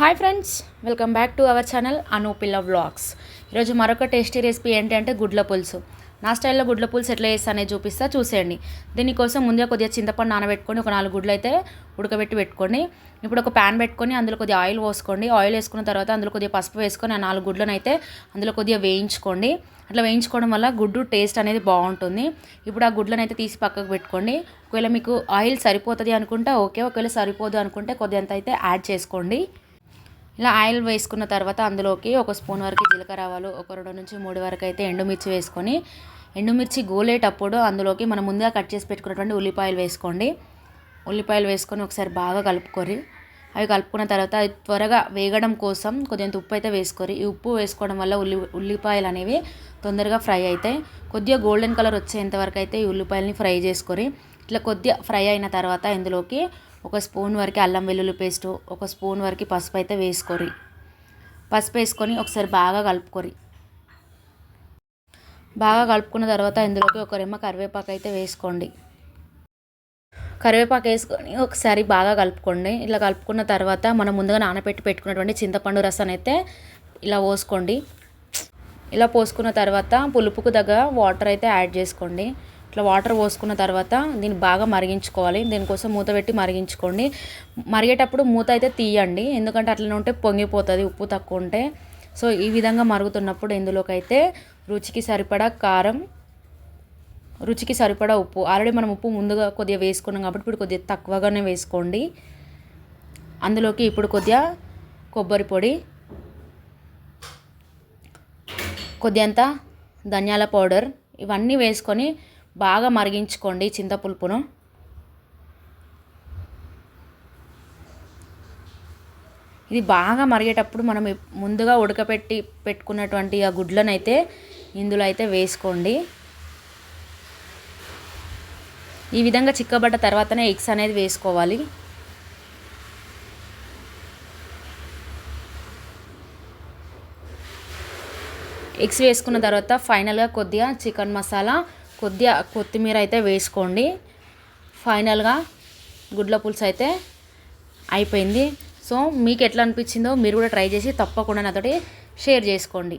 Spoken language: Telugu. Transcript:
Hi friends welcome back to our channel Anupilla vlogs ఈరోజు మరొక టేస్టీ రెసిపీ ఏంటి అంటే గుడ్ల పులుసు. నా స్టైల్లో గుడ్ల పులుసు ఎట్లా చేస్తా అనేది చూపిస్తా చూసేయండి. దీనికోసం ముందుగా కొద్దిగా చింతపండు నానబెట్టుకొని ఒక నాలుగు గుడ్లు అయితే ఉడకబెట్టి పెట్టుకోండి. ఇప్పుడు ఒక ప్యాన్ పెట్టుకొని అందులో కొద్దిగా ఆయిల్ పోసుకోండి. ఆయిల్ వేసుకున్న తర్వాత అందులో కొద్దిగా పసుపు వేసుకొని ఆ నాలుగు గుడ్లను అయితే అందులో కొద్దిగా వేయించుకోండి. అట్లా వేయించుకోవడం వల్ల గుడ్డు టేస్ట్ అనేది బాగుంటుంది. ఇప్పుడు ఆ గుడ్లను అయితే తీసి పక్కకు పెట్టుకోండి. ఒకవేళ మీకు ఆయిల్ సరిపోతుంది అనుకుంటే ఓకే. ఒకవేళ సరిపోదు అనుకుంటే కొద్దిగంత అయితే యాడ్ చేసుకోండి. ఇలా ఆయిల్ వేసుకున్న తర్వాత అందులోకి ఒక స్పూన్ వరకు జీలకర్ర ఆవాలు ఒక రెండు నుంచి మూడు వరకు అయితే ఎండుమిర్చి వేసుకొని ఎండుమిర్చి గోలేటప్పుడు అందులోకి మనం ముందుగా కట్ చేసి పెట్టుకున్నటువంటి ఉల్లిపాయలు వేసుకోండి. ఉల్లిపాయలు వేసుకొని ఒకసారి బాగా కలుపుకొని అవి కలుపుకున్న తర్వాత అది త్వరగా వేగడం కోసం కొద్దిగా ఉప్పు అయితే వేసుకోరు. ఈ ఉప్పు వేసుకోవడం వల్ల ఉల్లి ఉల్లిపాయలు అనేవి తొందరగా ఫ్రై అవుతాయి. కొద్దిగా గోల్డెన్ కలర్ వచ్చేంత వరకు అయితే ఈ ఉల్లిపాయలని ఫ్రై చేసుకొని ఇట్లా కొద్దిగా ఫ్రై అయిన తర్వాత ఇందులోకి ఒక స్పూన్ వరకు అల్లం వెల్లుల్లి పేస్టు ఒక స్పూన్ వరకు పసుపు అయితే వేసుకోరి. పసుపు వేసుకొని ఒకసారి బాగా కలుపుకోరి. బాగా కలుపుకున్న తర్వాత ఇందులోకి ఒక రెమ్మ కరివేపాకు అయితే వేసుకోండి. కరివేపాకు వేసుకొని ఒకసారి బాగా కలుపుకోండి. ఇలా కలుపుకున్న తర్వాత మనం ముందుగా నానబెట్టి పెట్టుకున్నటువంటి చింతపండు రసాన్ని అయితే ఇలా పోసుకోండి. ఇలా పోసుకున్న తర్వాత పులుపుకు దగ్గర వాటర్ అయితే యాడ్ చేసుకోండి. ఇట్లా వాటర్ పోసుకున్న తర్వాత దీన్ని బాగా మరిగించుకోవాలి. దీనికోసం మూత పెట్టి మరిగించుకోండి. మరిగేటప్పుడు మూత అయితే తీయండి. ఎందుకంటే అట్లనే ఉంటే పొంగిపోతుంది ఉప్పు తక్కువ ఉంటే. సో ఈ విధంగా మరుగుతున్నప్పుడు ఇందులోకి అయితే రుచికి సరిపడా కారం రుచికి సరిపడా ఉప్పు. ఆల్రెడీ మనం ఉప్పు ముందుగా కొద్దిగా వేసుకున్నాం కాబట్టి ఇప్పుడు కొద్దిగా తక్కువగానే వేసుకోండి. అందులోకి ఇప్పుడు కొద్దిగా కొబ్బరి పొడి కొద్దిగంత ధనియాల పౌడర్ ఇవన్నీ వేసుకొని బాగా మరిగించుకోండి చింతపులుపును. ఇది బాగా మరిగేటప్పుడు మనం ముందుగా ఉడకపెట్టి పెట్టుకున్నటువంటి ఆ గుడ్లను అయితే ఇందులో అయితే వేసుకోండి. ఈ విధంగా చిక్కబడ్డ తర్వాతనే ఎగ్స్ అనేది వేసుకోవాలి. ఎగ్స్ వేసుకున్న తర్వాత ఫైనల్గా కొద్దిగా చికెన్ మసాలా కొద్దిగా కొత్తిమీర అయితే వేసుకోండి. ఫైనల్గా గుడ్ల పులుసు అయితే అయిపోయింది. సో మీకు ఎట్లా అనిపించిందో మీరు కూడా ట్రై చేసి తప్పకుండా నాతోటి షేర్ చేసుకోండి.